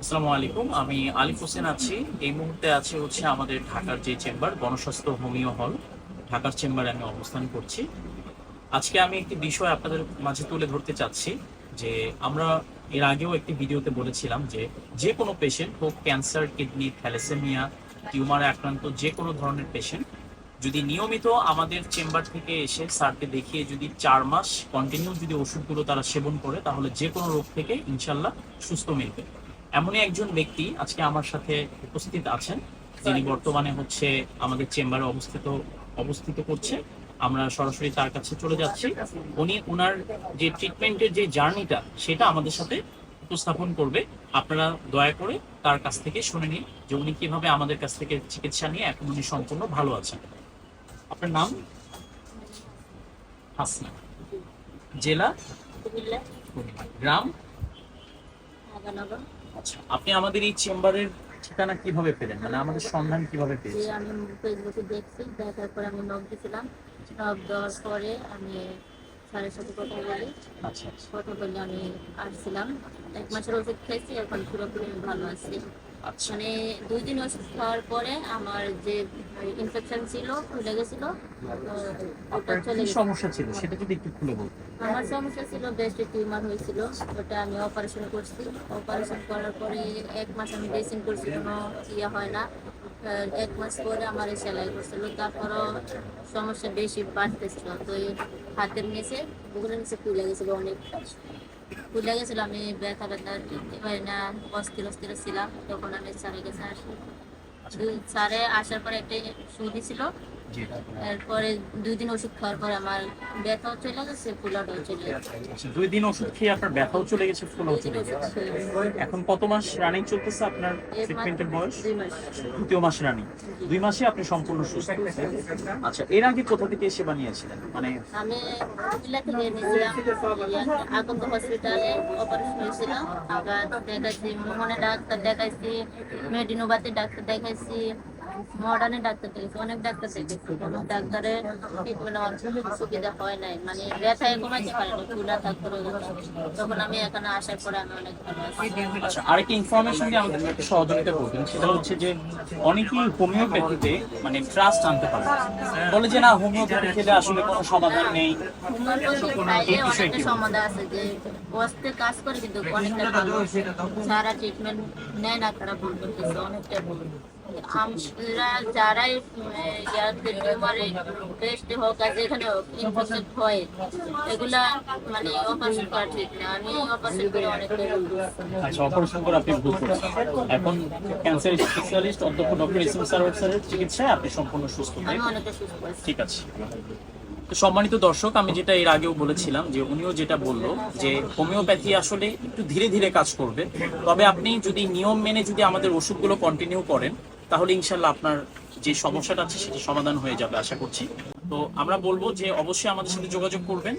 আসসালামু আমি আলিফ হোসেন আছি। এই মুহূর্তে আছে হচ্ছে আমাদের ঢাকার যে চেম্বার গণস্বাস্থ্য হোমিও হল। ঢাকার চেম্বারে আমি অবস্থান করছি। আজকে আমি একটি বিষয় আপনাদের মাঝে তুলে ধরতে চাচ্ছি, যে আমরা এর আগেও একটি ভিডিওতে বলেছিলাম যে যে কোনো পেশেন্ট হোক ক্যান্সার, কিডনি, থ্যালাসেমিয়া, টিউমারে আক্রান্ত, যে কোনো ধরনের পেশেন্ট যদি নিয়মিত আমাদের চেম্বার থেকে এসে স্যারকে দেখিয়ে যদি চার মাস কন্টিনিউ যদি ওষুধগুলো তারা সেবন করে, তাহলে যে কোনো রোগ থেকে ইনশাল্লাহ সুস্থ মিলবে। এমনই একজন ব্যক্তি আজকে আমার সাথে উপস্থিত আছেন। যিনি বর্তমানে হচ্ছে আমাদের চেম্বারে অবস্থিত অবস্থিত করছে। আমরা সরাসরি তার কাছে চলে যাচ্ছি। উনি ওনার যে ট্রিটমেন্টের যে জার্নিটা সেটা আমাদের সাথে উপস্থাপন করবে। আপনারা দয়া করে তার কাছ থেকে শুনে নিন যে উনি কীভাবে আমাদের কাছ থেকে চিকিৎসা নিয়ে এখন উনি সম্পূর্ণ ভালো আছেন। আপনার নাম? হাসনা। জেলা? গ্রাম? আচ্ছা আপনি আমাদের এই চেম্বারের ঠিকানা কীভাবে পেলেন? মানে আমাদের সন্ধান কীভাবে পেয়েছেন? আমি ফেসবুকে দেখছি দেখার পর আমি নখ দিয়েছিলাম। নক দেওয়ার পরে আমি স্যারের সাথে কথা বলি। আচ্ছা আচ্ছা। কথা বলে আমি আসছিলাম। এক মাসের ওষুধ খেয়েছি এখন পুরোপুরি আমি ভালো আছি। মানে দুই দিন ওষুধ খাওয়ার পরে আমার যে ইনফেকশন ছিল খুলে গেছিল ওটা চলে সমস্যা ছিল? সেটা যদি একটু খুলে আমার সমস্যা ছিল বেস্ট টিউমার হয়েছিল ওটা আমি অপারেশন করছি। অপারেশন করার পরে এক মাস আমি ড্রেসিং করছি কোনো ইয়ে হয় না। এক মাস পরে আমার সেলাই করছিল তারপরও সমস্যা বেশি বাড়তেছিল। তো হাতের নিচে বুকের নিচে ফুলে গেছিল অনেক ফুলে গেছিল আমি ব্যথা ব্যথা টিকতে পারি না অস্থির অস্থির ছিলাম তখন আমি স্যারের কাছে আসি। দুই- স্যারে আসার পরে একটা সুদি ছিল জি এরপরে দুই দিন ওষুধ খাওয়ার পরে আমার ব্যথাও চলে গেছে ফুলাটাও চলে গেছে। আচ্ছা দুই দিন ওষুধ খেয়ে আপনার ব্যথাও চলে গেছে ফুলও চলে গেছে। এখন কত মাস রানিং চলতেছে আপনার ট্রিটমেন্টের বয়স? দ্বিতীয় মাস রানিং দুই মাসে আপনি সম্পূর্ণ সুস্থ আচ্ছা এর আগে কোথা থেকে সেবা নিয়েছিলেন? মানে আমি কুমিল্লা থেকে নিয়েছিলাম আগত হসপিটালে অপারেশন হয়েছিল। আবার দেখাইছি মোহনে ডাক্তার দেখাইছি মেডিনোবাতে ডাক্তার দেখাইছি। মডার্নে ডাক্তার দেখাইছি অনেক ডাক্তার দেখাইছি কোনো ডাক্তারের ট্রিটমেন্ট আমার সুবিধা হয় নাই। মানে ব্যথায় কমাইতে পারে না চুলা থাকতে তখন আমি এখানে আসার পরে আমি অনেক ভালো আছি আচ্ছা আরেকটি ইনফরমেশন দিয়ে আমাদের একটু সহযোগিতা করবেন সেটা হচ্ছে যে অনেকেই হোমিওপ্যাথিতে মানে ট্রাস্ট আনতে পারে বলে যে না হোমিওপ্যাথি খেলে আসলে কোনো সমাধান নেই। হোমিওপ্যাথি সমাধান আছে যে বসতে কাজ করে কিন্তু অনেকটা ভালো। সারা ট্রিটমেন্ট নেয় না তারা ভুল করতেছে অনেকটা ভুল। আমরা যারাই ইয়াতে টিউমারে পেস্ট হোক আর যেখানে হোক ইনফেকশন হয় এগুলা মানে অপারেশন করা ঠিক না। আমি অপারেশন করে অনেকটা আচ্ছা অপারেশন করে আপনি ভুল করছেন। এখন ক্যান্সার স্পেশালিস্ট অধ্যক্ষ ডক্টর ইসিম সারোয়ার স্যারের চিকিৎসায় আপনি সম্পূর্ণ সুস্থ আমি অনেকটা সুস্থ ঠিক আছে। তো সম্মানিত দর্শক, আমি যেটা এর আগেও বলেছিলাম যে উনিও যেটা বলল যে হোমিওপ্যাথি আসলে একটু ধীরে ধীরে কাজ করবে। তবে আপনি যদি নিয়ম মেনে যদি আমাদের ওষুধগুলো কন্টিনিউ করেন, তাহলে ইনশাল্লাহ আপনার যে সমস্যাটা আছে সেটা সমাধান হয়ে যাবে, আশা করছি। তো আমরা বলব যে অবশ্যই আমাদের সাথে যোগাযোগ করবেন।